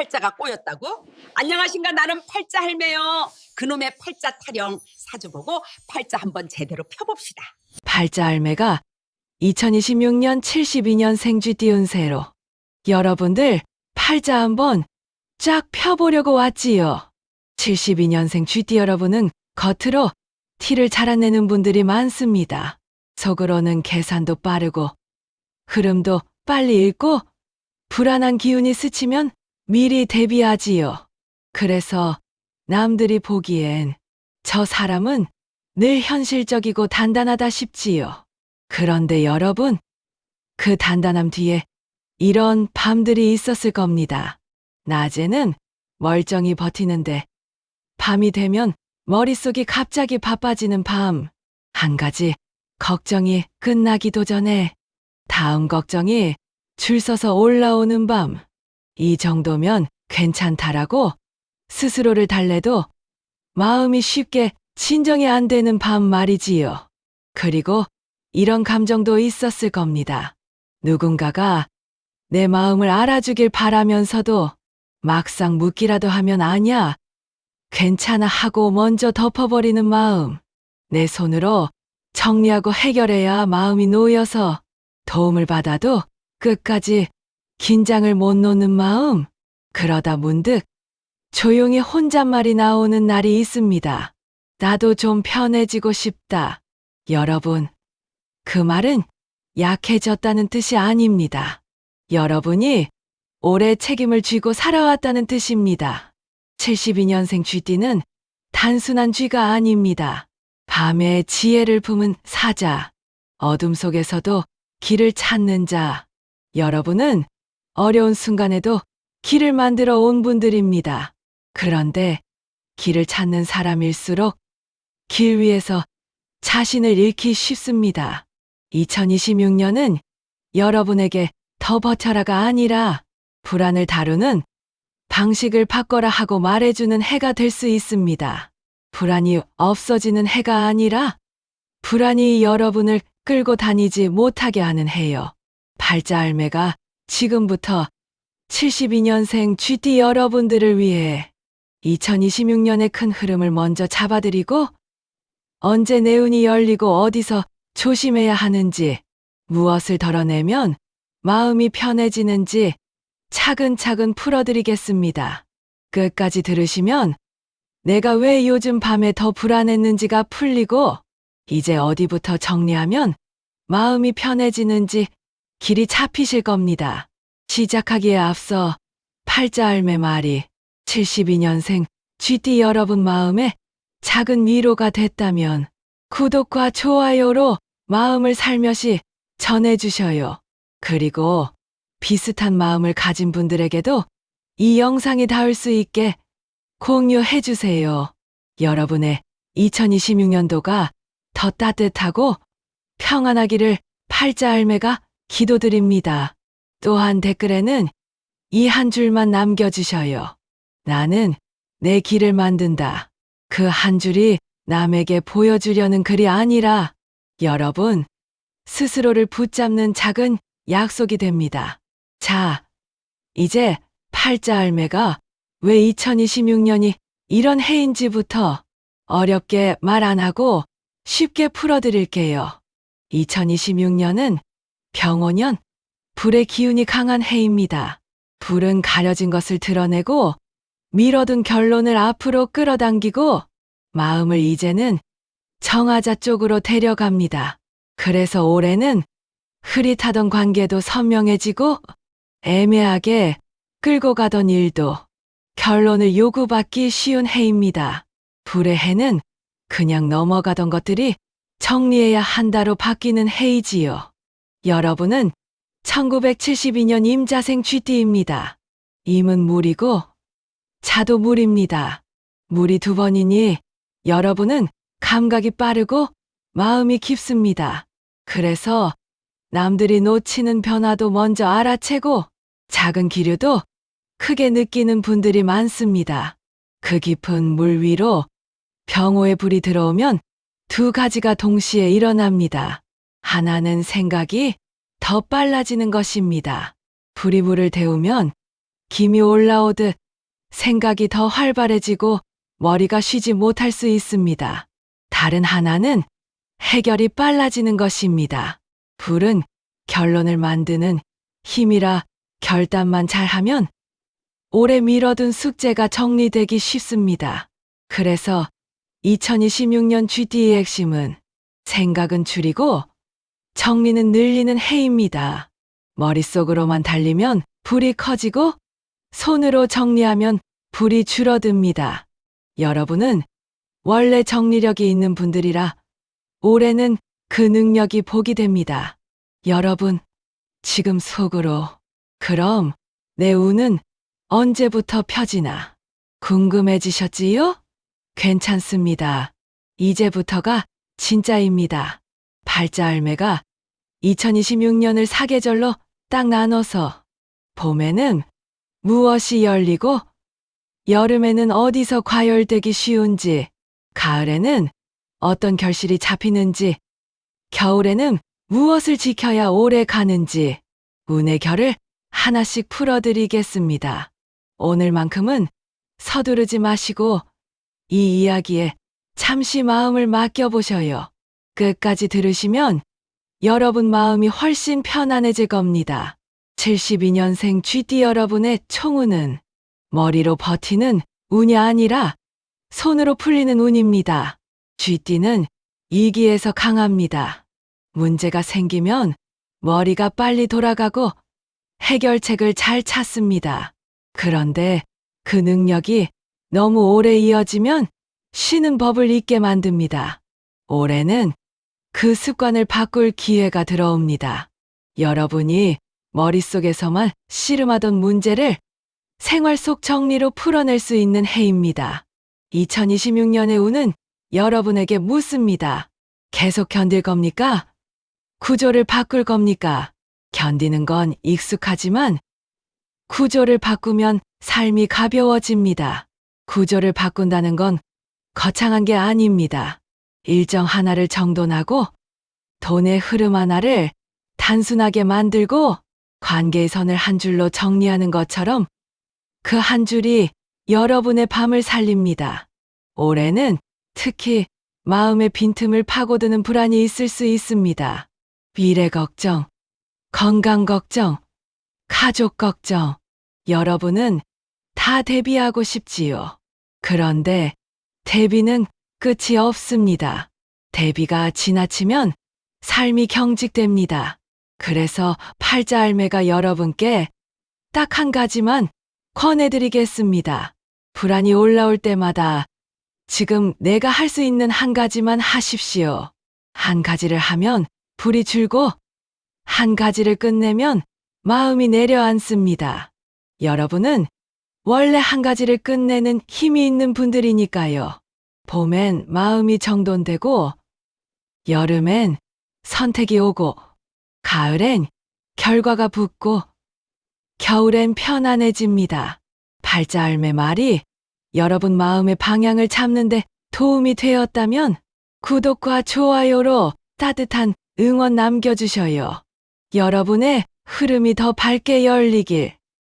팔자가 꼬였다고? 안녕하신가 나는 팔자 할매요. 그놈의 팔자 타령 사주 보고 팔자 한번 제대로 펴봅시다. 팔자 알매가 2026년 72년 생 쥐띠운 새로 여러분들 팔자 한번 쫙 펴보려고 왔지요. 72년생 쥐띠 여러분은 겉으로 티를 잘 안 내는 분들이 많습니다. 속으로는 계산도 빠르고 흐름도 빨리 읽고 불안한 기운이 스치면 미리 대비하지요. 그래서 남들이 보기엔 저 사람은 늘 현실적이고 단단하다 싶지요. 그런데 여러분, 그 단단함 뒤에 이런 밤들이 있었을 겁니다. 낮에는 멀쩡히 버티는데 밤이 되면 머릿속이 갑자기 바빠지는 밤. 한 가지 걱정이 끝나기도 전에 다음 걱정이 줄 서서 올라오는 밤. 이 정도면 괜찮다라고 스스로를 달래도 마음이 쉽게 진정이 안 되는 밤 말이지요. 그리고 이런 감정도 있었을 겁니다. 누군가가 내 마음을 알아주길 바라면서도 막상 묻기라도 하면 아냐. 괜찮아 하고 먼저 덮어버리는 마음. 내 손으로 정리하고 해결해야 마음이 놓여서 도움을 받아도 끝까지 긴장을 못 놓는 마음. 그러다 문득 조용히 혼잣말이 나오는 날이 있습니다. 나도 좀 편해지고 싶다. 여러분, 그 말은 약해졌다는 뜻이 아닙니다. 여러분이 오래 책임을 쥐고 살아왔다는 뜻입니다. 72년생 쥐띠는 단순한 쥐가 아닙니다. 밤에 지혜를 품은 사자, 어둠 속에서도 길을 찾는 자. 여러분은 어려운 순간에도 길을 만들어 온 분들입니다. 그런데 길을 찾는 사람일수록 길 위에서 자신을 잃기 쉽습니다. 2026년은 여러분에게 더 버텨라가 아니라 불안을 다루는 방식을 바꿔라 하고 말해주는 해가 될 수 있습니다. 불안이 없어지는 해가 아니라 불안이 여러분을 끌고 다니지 못하게 하는 해요. 팔자 알매가 지금부터 72년생 GT 여러분들을 위해 2026년의 큰 흐름을 먼저 잡아드리고 언제 내 운이 열리고 어디서 조심해야 하는지 무엇을 덜어내면 마음이 편해지는지 차근차근 풀어드리겠습니다. 끝까지 들으시면 내가 왜 요즘 밤에 더 불안했는지가 풀리고 이제 어디부터 정리하면 마음이 편해지는지 길이 잡히실 겁니다. 시작하기에 앞서 팔자 알매 말이 72년생 GT 여러분 마음에 작은 위로가 됐다면 구독과 좋아요로 마음을 살며시 전해주셔요. 그리고 비슷한 마음을 가진 분들에게도 이 영상이 닿을 수 있게 공유해주세요. 여러분의 2026년도가 더 따뜻하고 평안하기를 팔자 알매가 기도드립니다. 또한 댓글에는 이 한 줄만 남겨주셔요. 나는 내 길을 만든다. 그 한 줄이 남에게 보여주려는 글이 아니라 여러분 스스로를 붙잡는 작은 약속이 됩니다. 자, 이제 팔자 알매가 왜 2026년이 이런 해인지부터 어렵게 말 안 하고 쉽게 풀어드릴게요. 2026년은 병오년 불의 기운이 강한 해입니다. 불은 가려진 것을 드러내고 미뤄둔 결론을 앞으로 끌어당기고 마음을 이제는 정하자 쪽으로 데려갑니다. 그래서 올해는 흐릿하던 관계도 선명해지고 애매하게 끌고 가던 일도 결론을 요구받기 쉬운 해입니다. 불의 해는 그냥 넘어가던 것들이 정리해야 한다로 바뀌는 해이지요. 여러분은 1972년 임자생 쥐띠입니다. 임은 물이고 자도 물입니다. 물이 두 번이니 여러분은 감각이 빠르고 마음이 깊습니다. 그래서 남들이 놓치는 변화도 먼저 알아채고 작은 기류도 크게 느끼는 분들이 많습니다. 그 깊은 물 위로 병호의 불이 들어오면 두 가지가 동시에 일어납니다. 하나는 생각이 더 빨라지는 것입니다. 불이 물을 데우면 김이 올라오듯 생각이 더 활발해지고 머리가 쉬지 못할 수 있습니다. 다른 하나는 해결이 빨라지는 것입니다. 불은 결론을 만드는 힘이라 결단만 잘하면 오래 미뤄둔 숙제가 정리되기 쉽습니다. 그래서 2026년 GT의 핵심은 생각은 줄이고 정리는 늘리는 해입니다. 머릿속으로만 달리면 불이 커지고 손으로 정리하면 불이 줄어듭니다. 여러분은 원래 정리력이 있는 분들이라 올해는 그 능력이 복이 됩니다. 여러분, 지금 속으로 그럼 내 운은 언제부터 펴지나 궁금해지셨지요? 괜찮습니다. 이제부터가 진짜입니다. 팔자알매가 2026년을 사계절로 딱 나눠서 봄에는 무엇이 열리고 여름에는 어디서 과열되기 쉬운지 가을에는 어떤 결실이 잡히는지 겨울에는 무엇을 지켜야 오래 가는지 운의 결을 하나씩 풀어드리겠습니다. 오늘만큼은 서두르지 마시고 이 이야기에 잠시 마음을 맡겨보셔요. 끝까지 들으시면 여러분 마음이 훨씬 편안해질 겁니다. 72년생 GD 여러분의 총운은 머리로 버티는 운이 아니라 손으로 풀리는 운입니다. GD는 이기에서 강합니다. 문제가 생기면 머리가 빨리 돌아가고 해결책을 잘 찾습니다. 그런데 그 능력이 너무 오래 이어지면 쉬는 법을 잊게 만듭니다. 올해는 그 습관을 바꿀 기회가 들어옵니다. 여러분이 머릿속에서만 씨름하던 문제를 생활 속 정리로 풀어낼 수 있는 해입니다. 2026년의 운은 여러분에게 묻습니다. 계속 견딜 겁니까? 구조를 바꿀 겁니까? 견디는 건 익숙하지만 구조를 바꾸면 삶이 가벼워집니다. 구조를 바꾼다는 건 거창한 게 아닙니다. 일정 하나를 정돈하고 돈의 흐름 하나를 단순하게 만들고 관계의 선을 한 줄로 정리하는 것처럼 그 한 줄이 여러분의 밤을 살립니다. 올해는 특히 마음의 빈틈을 파고드는 불안이 있을 수 있습니다. 미래 걱정, 건강 걱정, 가족 걱정. 여러분은 다 대비하고 싶지요. 그런데 대비는 끝이 없습니다. 대비가 지나치면 삶이 경직됩니다. 그래서 팔자 알매가 여러분께 딱 한 가지만 권해드리겠습니다. 불안이 올라올 때마다 지금 내가 할 수 있는 한 가지만 하십시오. 한 가지를 하면 불이 줄고 한 가지를 끝내면 마음이 내려앉습니다. 여러분은 원래 한 가지를 끝내는 힘이 있는 분들이니까요. 봄엔 마음이 정돈되고, 여름엔 선택이 오고, 가을엔 결과가 붙고, 겨울엔 편안해집니다. 팔자알매 말이 여러분 마음의 방향을 잡는데 도움이 되었다면 구독과 좋아요로 따뜻한 응원 남겨주셔요. 여러분의 흐름이 더 밝게 열리길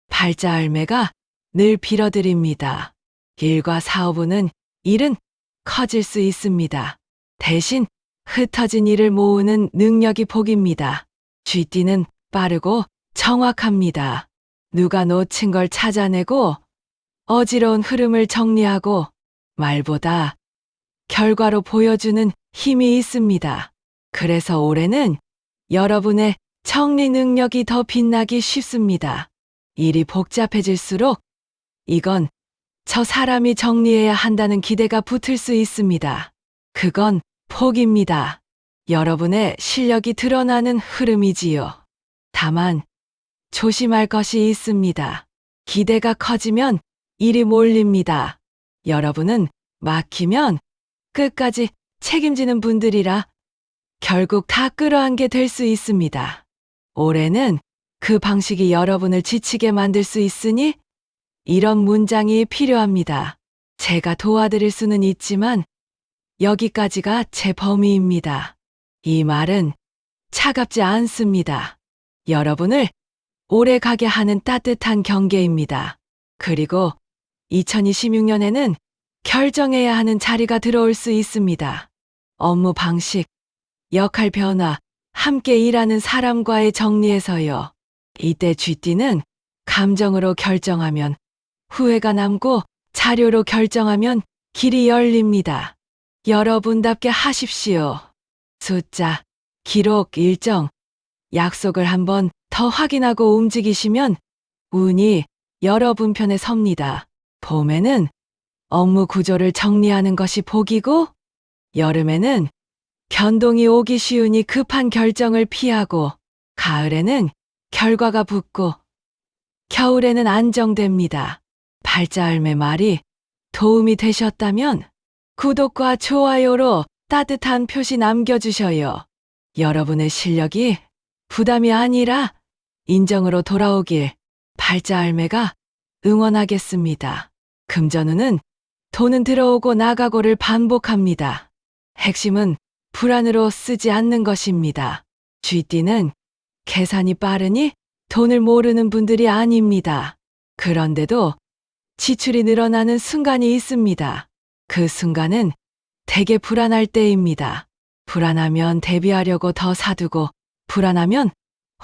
팔자알매가 늘 빌어드립니다. 일과 사업은 일은 커질 수 있습니다. 대신 흩어진 일을 모으는 능력이 복입니다. 쥐띠는 빠르고 정확합니다. 누가 놓친 걸 찾아내고 어지러운 흐름을 정리하고 말보다 결과로 보여주는 힘이 있습니다. 그래서 올해는 여러분의 정리 능력이 더 빛나기 쉽습니다. 일이 복잡해질수록 이건 저 사람이 정리해야 한다는 기대가 붙을 수 있습니다. 그건 폭입니다. 여러분의 실력이 드러나는 흐름이지요. 다만 조심할 것이 있습니다. 기대가 커지면 일이 몰립니다. 여러분은 막히면 끝까지 책임지는 분들이라 결국 다 끌어안게 될 수 있습니다. 올해는 그 방식이 여러분을 지치게 만들 수 있으니 이런 문장이 필요합니다. 제가 도와드릴 수는 있지만 여기까지가 제 범위입니다. 이 말은 차갑지 않습니다. 여러분을 오래 가게 하는 따뜻한 경계입니다. 그리고 2026년에는 결정해야 하는 자리가 들어올 수 있습니다. 업무 방식, 역할 변화, 함께 일하는 사람과의 정리에서요. 이때 쥐띠는 감정으로 결정하면 후회가 남고 자료로 결정하면 길이 열립니다. 여러분답게 하십시오. 숫자, 기록, 일정, 약속을 한번 더 확인하고 움직이시면 운이 여러분 편에 섭니다. 봄에는 업무 구조를 정리하는 것이 복이고, 여름에는 변동이 오기 쉬우니 급한 결정을 피하고, 가을에는 결과가 붙고, 겨울에는 안정됩니다. 발자할매 말이 도움이 되셨다면 구독과 좋아요로 따뜻한 표시 남겨주셔요. 여러분의 실력이 부담이 아니라 인정으로 돌아오길 발자할매가 응원하겠습니다. 금전운은 돈은 들어오고 나가고를 반복합니다. 핵심은 불안으로 쓰지 않는 것입니다. 쥐띠는 계산이 빠르니 돈을 모르는 분들이 아닙니다. 그런데도 지출이 늘어나는 순간이 있습니다. 그 순간은 되게 불안할 때입니다. 불안하면 대비하려고 더 사두고, 불안하면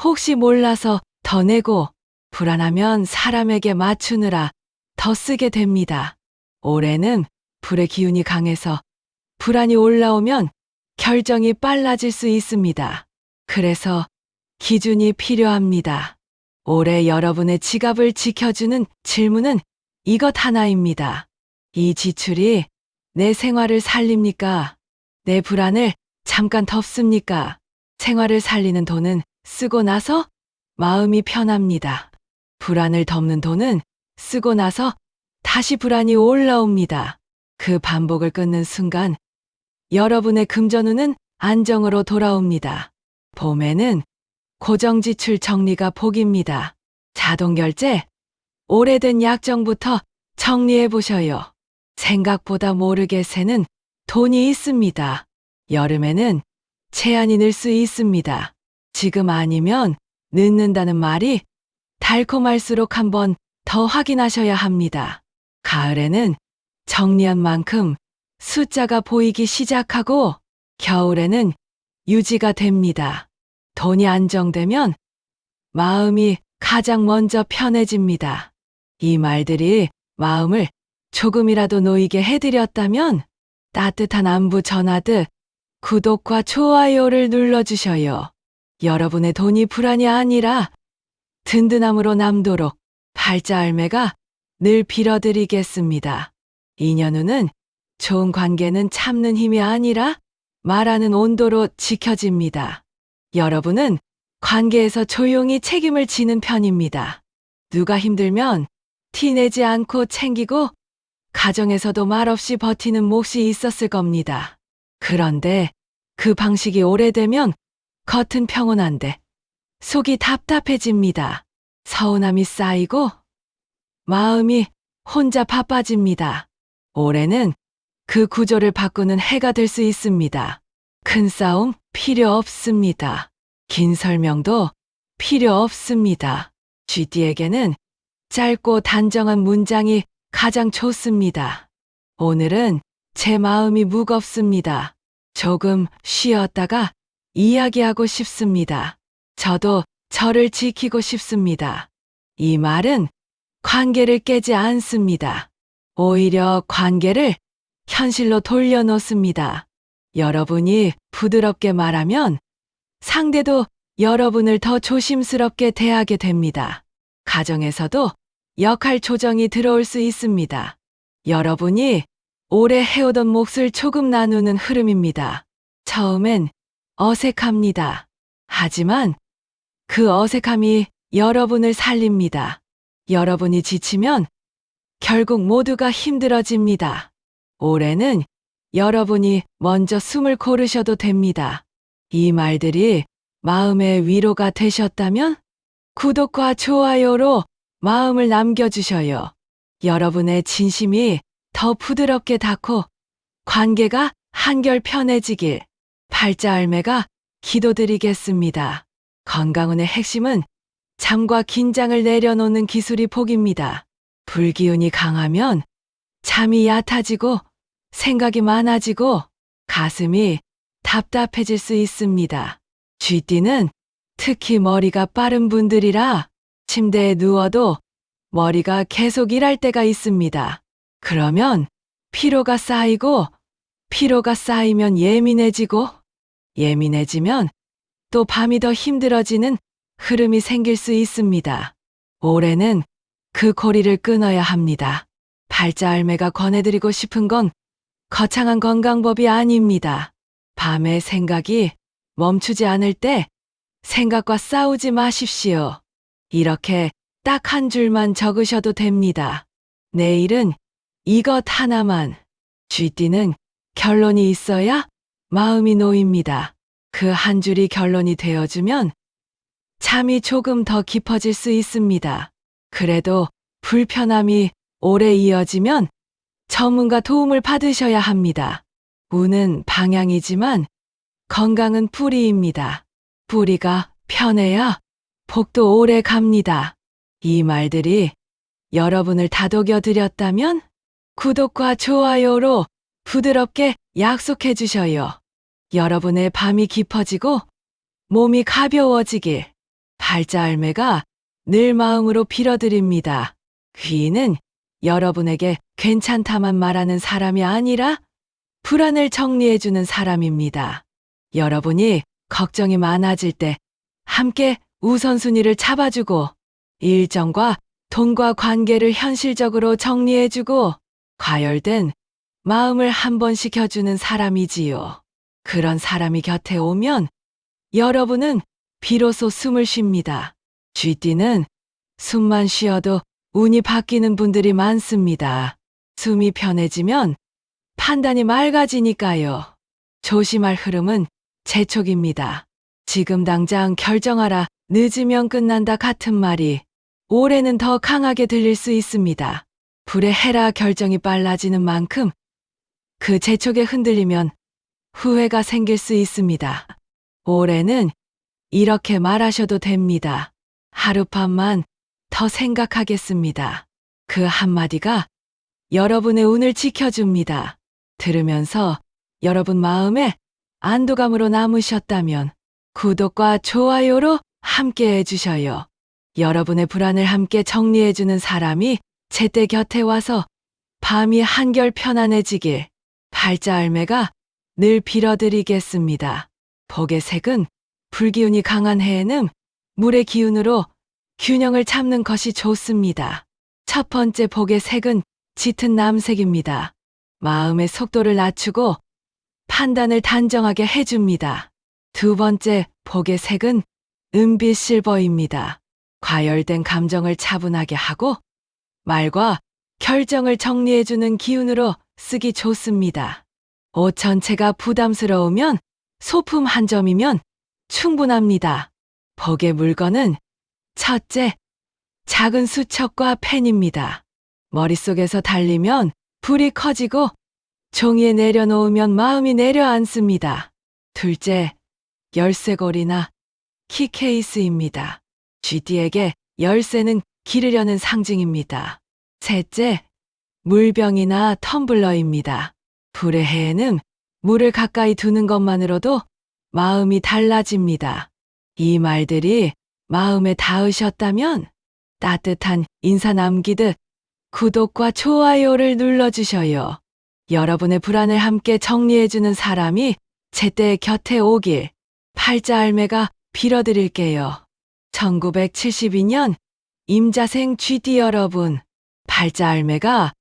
혹시 몰라서 더 내고, 불안하면 사람에게 맞추느라 더 쓰게 됩니다. 올해는 불의 기운이 강해서 불안이 올라오면 결정이 빨라질 수 있습니다. 그래서 기준이 필요합니다. 올해 여러분의 지갑을 지켜주는 질문은 이것 하나입니다. 이 지출이 내 생활을 살립니까? 내 불안을 잠깐 덮습니까? 생활을 살리는 돈은 쓰고 나서 마음이 편합니다. 불안을 덮는 돈은 쓰고 나서 다시 불안이 올라옵니다. 그 반복을 끊는 순간 여러분의 금전운은 안정으로 돌아옵니다. 봄에는 고정지출 정리가 복입니다. 자동결제, 오래된 약정부터 정리해 보셔요. 생각보다 모르게 새는 돈이 있습니다. 여름에는 제한이 늘 수 있습니다. 지금 아니면 늦는다는 말이 달콤할수록 한번 더 확인하셔야 합니다. 가을에는 정리한 만큼 숫자가 보이기 시작하고 겨울에는 유지가 됩니다. 돈이 안정되면 마음이 가장 먼저 편해집니다. 이 말들이 마음을 조금이라도 놓이게 해드렸다면 따뜻한 안부 전하듯 구독과 좋아요를 눌러주셔요. 여러분의 돈이 불안이 아니라 든든함으로 남도록 발자할매가 늘 빌어드리겠습니다. 인연우는 좋은 관계는 참는 힘이 아니라 말하는 온도로 지켜집니다. 여러분은 관계에서 조용히 책임을 지는 편입니다. 누가 힘들면 티내지 않고 챙기고 가정에서도 말없이 버티는 몫이 있었을 겁니다. 그런데 그 방식이 오래되면 겉은 평온한데 속이 답답해집니다. 서운함이 쌓이고 마음이 혼자 바빠집니다. 올해는 그 구조를 바꾸는 해가 될 수 있습니다. 큰 싸움 필요 없습니다. 긴 설명도 필요 없습니다. GD에게는 짧고 단정한 문장이 가장 좋습니다. 오늘은 제 마음이 무겁습니다. 조금 쉬었다가 이야기하고 싶습니다. 저도 저를 지키고 싶습니다. 이 말은 관계를 깨지 않습니다. 오히려 관계를 현실로 돌려놓습니다. 여러분이 부드럽게 말하면 상대도 여러분을 더 조심스럽게 대하게 됩니다. 가정에서도 역할 조정이 들어올 수 있습니다. 여러분이 오래 해오던 몫을 조금 나누는 흐름입니다. 처음엔 어색합니다. 하지만 그 어색함이 여러분을 살립니다. 여러분이 지치면 결국 모두가 힘들어집니다. 올해는 여러분이 먼저 숨을 고르셔도 됩니다. 이 말들이 마음의 위로가 되셨다면 구독과 좋아요로 마음을 남겨주셔요. 여러분의 진심이 더 부드럽게 닿고 관계가 한결 편해지길 발자알매가 기도드리겠습니다. 건강운의 핵심은 잠과 긴장을 내려놓는 기술이 복입니다. 불기운이 강하면 잠이 얕아지고 생각이 많아지고 가슴이 답답해질 수 있습니다. 쥐띠는 특히 머리가 빠른 분들이라 침대에 누워도 머리가 계속 일할 때가 있습니다. 그러면 피로가 쌓이고 피로가 쌓이면 예민해지고 예민해지면 또 밤이 더 힘들어지는 흐름이 생길 수 있습니다. 올해는 그 고리를 끊어야 합니다. 발자알매가 권해드리고 싶은 건 거창한 건강법이 아닙니다. 밤에 생각이 멈추지 않을 때 생각과 싸우지 마십시오. 이렇게 딱 한 줄만 적으셔도 됩니다. 내일은 이것 하나만. 쥐띠는 결론이 있어야 마음이 놓입니다. 그 한 줄이 결론이 되어주면 잠이 조금 더 깊어질 수 있습니다. 그래도 불편함이 오래 이어지면 전문가 도움을 받으셔야 합니다. 운은 방향이지만 건강은 뿌리입니다. 뿌리가 편해야 복도 오래 갑니다. 이 말들이 여러분을 다독여 드렸다면 구독과 좋아요로 부드럽게 약속해 주셔요. 여러분의 밤이 깊어지고 몸이 가벼워지길 발자 알매가 늘 마음으로 빌어드립니다. 귀인은 여러분에게 괜찮다만 말하는 사람이 아니라 불안을 정리해주는 사람입니다. 여러분이 걱정이 많아질 때 함께 우선순위를 잡아주고 일정과 돈과 관계를 현실적으로 정리해주고 과열된 마음을 한번 시켜주는 사람이지요. 그런 사람이 곁에 오면 여러분은 비로소 숨을 쉽니다. 쥐띠는 숨만 쉬어도 운이 바뀌는 분들이 많습니다. 숨이 편해지면 판단이 맑아지니까요. 조심할 흐름은 재촉입니다. 지금 당장 결정하라. 늦으면 끝난다 같은 말이 올해는 더 강하게 들릴 수 있습니다. 불의 해라 결정이 빨라지는 만큼 그 재촉에 흔들리면 후회가 생길 수 있습니다. 올해는 이렇게 말하셔도 됩니다. 하룻밤만 더 생각하겠습니다. 그 한마디가 여러분의 운을 지켜줍니다. 들으면서 여러분 마음에 안도감으로 남으셨다면 구독과 좋아요로 함께 해주셔요. 여러분의 불안을 함께 정리해주는 사람이 제때 곁에 와서 밤이 한결 편안해지길 발자 알매가 늘 빌어드리겠습니다. 복의 색은 불기운이 강한 해에는 물의 기운으로 균형을 잡는 것이 좋습니다. 첫 번째 복의 색은 짙은 남색입니다. 마음의 속도를 낮추고 판단을 단정하게 해줍니다. 두 번째 복의 색은 은빛 실버입니다. 과열된 감정을 차분하게 하고 말과 결정을 정리해주는 기운으로 쓰기 좋습니다. 옷 전체가 부담스러우면 소품 한 점이면 충분합니다. 복의 물건은 첫째, 작은 수첩과 펜입니다. 머릿속에서 달리면 불이 커지고 종이에 내려놓으면 마음이 내려앉습니다. 둘째, 열쇠고리나 키케이스입니다. GD에게 열쇠는 기르려는 상징입니다. 셋째, 물병이나 텀블러입니다. 불의 해에는 물을 가까이 두는 것만으로도 마음이 달라집니다. 이 말들이 마음에 닿으셨다면 따뜻한 인사 남기듯 구독과 좋아요를 눌러주셔요. 여러분의 불안을 함께 정리해주는 사람이 제때 곁에 오길 팔자 알매가 빌어드릴게요. 1972년 임자생 GD 여러분, 팔자알매가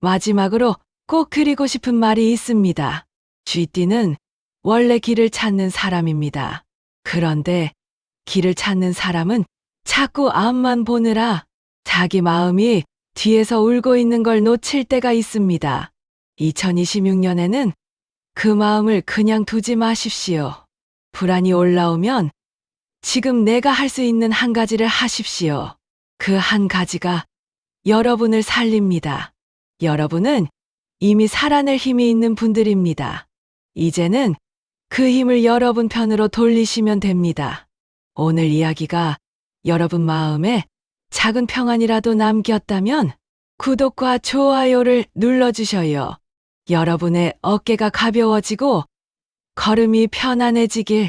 마지막으로 꼭 드리고 싶은 말이 있습니다. GD는 원래 길을 찾는 사람입니다. 그런데 길을 찾는 사람은 자꾸 앞만 보느라 자기 마음이 뒤에서 울고 있는 걸 놓칠 때가 있습니다. 2026년에는 그 마음을 그냥 두지 마십시오. 불안이 올라오면 지금 내가 할 수 있는 한 가지를 하십시오. 그 한 가지가 여러분을 살립니다. 여러분은 이미 살아낼 힘이 있는 분들입니다. 이제는 그 힘을 여러분 편으로 돌리시면 됩니다. 오늘 이야기가 여러분 마음에 작은 평안이라도 남겼다면 구독과 좋아요를 눌러주셔요. 여러분의 어깨가 가벼워지고 걸음이 편안해지길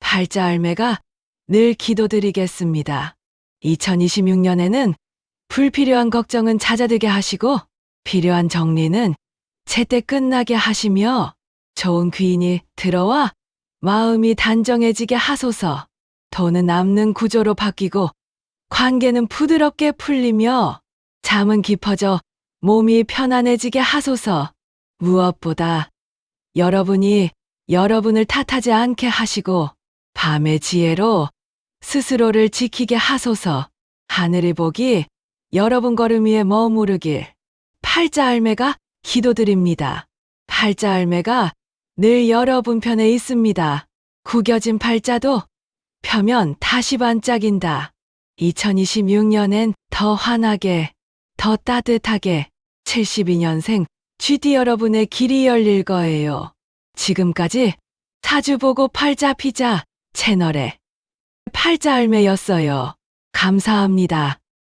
팔자알매가 늘 기도드리겠습니다. 2026년에는 불필요한 걱정은 잦아들게 하시고 필요한 정리는 제때 끝나게 하시며 좋은 귀인이 들어와 마음이 단정해지게 하소서 돈은 남는 구조로 바뀌고 관계는 부드럽게 풀리며 잠은 깊어져 몸이 편안해지게 하소서 무엇보다 여러분이 여러분을 탓하지 않게 하시고 밤의 지혜로 스스로를 지키게 하소서 하늘의 복이 여러분 걸음 위에 머무르길 팔자알매가 기도드립니다. 팔자알매가 늘 여러분 편에 있습니다. 구겨진 팔자도 펴면 다시 반짝인다. 2026년엔 더 환하게, 더 따뜻하게 72년생 GD 여러분의 길이 열릴 거예요. 지금까지 사주보고 팔자 피자 채널의 팔자 알매였어요. 감사합니다.